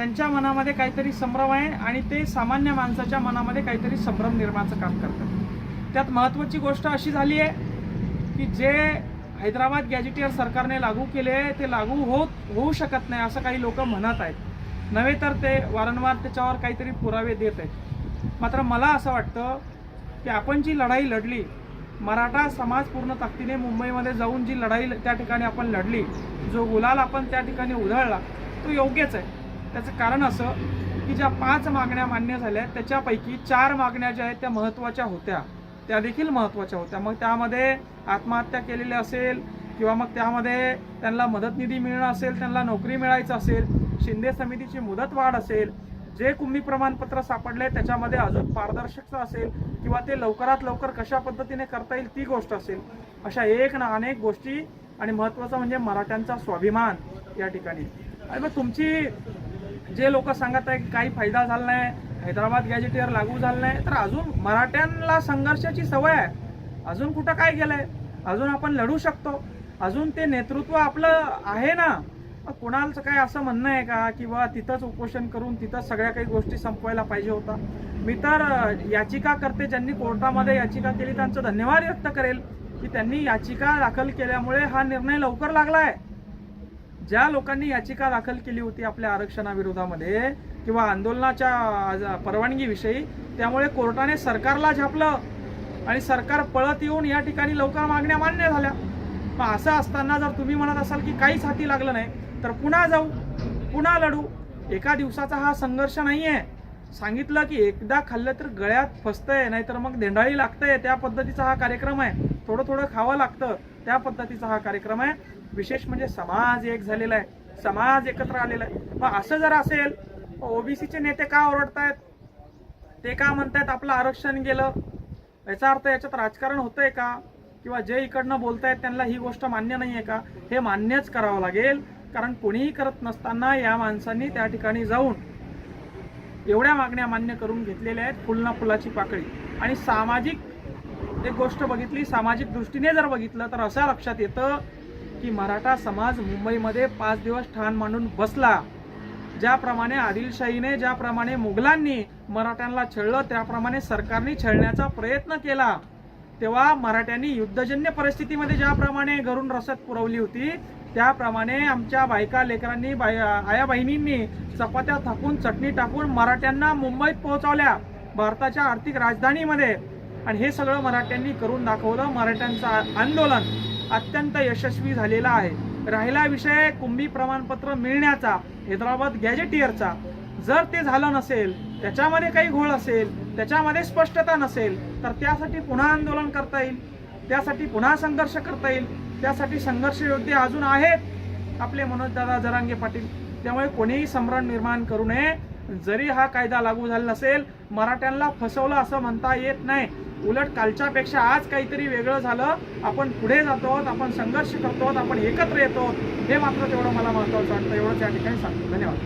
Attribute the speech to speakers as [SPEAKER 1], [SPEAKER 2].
[SPEAKER 1] त्यांच्या मनामध्ये काहीतरी संभ्रम आहे आणि ते सामान्य माणसाच्या मनामध्ये काहीतरी संभ्रम निर्माणाचं काम करतात. त्यात महत्त्वाची गोष्ट अशी झाली आहे की जे हैदराबाद गॅजेटियर सरकारने लागू केले ते लागू होत होऊ शकत नाही असं काही लोक म्हणत आहेत. नव्हे तर ते वारंवार त्याच्यावर काहीतरी पुरावे देत आहेत. मात्र मला असं वाटतं की आपण जी लढाई लढली मराठा समाज पूर्ण ताकदीने मुंबईमध्ये जाऊन जी लढाई त्या ठिकाणी आपण लढली जो गुलाल आपण त्या ठिकाणी उधळला तो योग्यच आहे. त्याचं कारण असं की ज्या पाच मागण्या मान्य झाल्या आहेत त्याच्यापैकी चार मागण्या ज्या आहेत त्या महत्त्वाच्या होत्या. त्या देखील महत्त्वाच्या होत्या. मग त्यामध्ये आत्महत्या केलेली असेल किंवा मग त्यामध्ये त्यांना मदत निधी मिळणं असेल त्यांना नोकरी मिळायचं असेल शिंदे समितीची मुदत वाढ असेल जे कुंभी प्रमाणपत्र सापडले त्याच्यामध्ये अजून पारदर्शकता असेल किंवा ते लवकरात लवकर कशा पद्धतीने करता येईल ती गोष्ट असेल अशा एक ना अनेक गोष्टी आणि महत्त्वाचं म्हणजे मराठ्यांचा स्वाभिमान या ठिकाणी. आणि मग तुमची जे लोक सांगत आहे की काही फायदा झाला नाही हैदराबाद गॅजेटियर लागू झालं नाही तर अजून मराठ्यांना संघर्षाची सवय आहे. अजून कुठं काय गेलंय? अजून आपण लढू शकतो. अजून ते नेतृत्व आपलं आहे ना? कोणाचं कुणालचं काय असं म्हणणं आहे का? किंवा तिथंच उपोषण करून तिथंच सगळ्या काही गोष्टी संपवायला पाहिजे होता? मी तर याचिका करते ज्यांनी कोर्टामध्ये याचिका केली त्यांचं धन्यवाद व्यक्त करेल की त्यांनी याचिका दाखल केल्यामुळे हा निर्णय लवकर लागला आहे. ज्या लोकांनी याचिका दाखल केली होती आपल्या आरक्षणाविरोधामध्ये किंवा आंदोलनाच्या परवानगीविषयी त्यामुळे कोर्टाने सरकारला झापलं आणि सरकार पळत येऊन या ठिकाणी लवकर मागण्या मान्य झाल्या. मग असं असताना जर तुम्ही म्हणत असाल की काहीच हाती लागलं नाही तर पुन्हा जाऊ पुन्हा लढू. एका दिवसाचा हा संघर्ष नाही आहे सांगितलं की एकदा खाल्लं तर गळ्यात फसतंय नाहीतर मग देंडाळी लागतंय. त्या पद्धतीचा हा कार्यक्रम आहे. थोडं थोडं खावं लागतं. त्या पद्धतीचा हा कार्यक्रम आहे. विशेष म्हणजे समाज एक झालेला आहे. समाज एकत्र आलेला आहे. मग असं जर असेल ओबीसीचे नेते का ओरडतायत? ते का म्हणतायत आपलं आरक्षण गेलं? याचा अर्थ याच्यात राजकारण होतंय का? किंवा जे इकडनं बोलतायत त्यांना ही गोष्ट मान्य नाही आहे का? हे मान्यच करावं लागेल. कारण कोणीही करत नसताना या माणसांनी त्या ठिकाणी जाऊन एवढ्या मागण्या मान्य करून घेतलेल्या आहेत फुलना फुलाची पाकळी. आणि सामाजिक एक गोष्ट बघितली सामाजिक दृष्टीने जर बघितलं तर असं लक्षात येतं की मराठा समाज मुंबईमध्ये पाच दिवस ठाण मांडून बसला. ज्याप्रमाणे आदिलशाहीने ज्याप्रमाणे मुघलांनी मराठ्यांना छळलं त्याप्रमाणे सरकारने छळण्याचा प्रयत्न केला. तेव्हा मराठ्यांनी युद्धजन्य परिस्थितीमध्ये ज्याप्रमाणे घरून रसद पुरवली होती त्याप्रमाणे आमच्या बायका लेकरांनी बाय आया बहिणींनी चपात्या थापून चटणी टाकून मराठ्यांना मुंबईत पोहोचवल्या. भारताच्या आर्थिक राजधानीमध्ये आणि हे सगळं मराठ्यांनी करून दाखवलं. मराठ्यांचं आंदोलन अत्यंत यशस्वी झालेला आहे. राहिला विषय कुंभी प्रमाणपत्र मिळण्याचा हैदराबाद गॅजेटियरचा जर ते झालं नसेल त्याच्यामध्ये काही घोळ असेल त्याच्यामध्ये स्पष्टता नसेल तर त्यासाठी पुन्हा आंदोलन करता येईल त्यासाठी पुन्हा संघर्ष करता येईल त्यासाठी संघर्ष योद्धे अजून आहेत. आपले मनोजदादा जरांगे पाटील त्यामुळे कोणीही संभ्रम निर्माण करू नये. जरी हा कायदा लागू झाला नसेल मराठ्यांना फसवलं असं म्हणता येत नाही. उलट कालच्यापेक्षा आज काहीतरी वेगळं झालं. आपण पुढे जातो आपण संघर्ष करतो आपण एकत्र येतो. हे मात्र तेवढं मला महत्त्वाचं वाटतं. एवढंच या ठिकाणी सांगतो. धन्यवाद.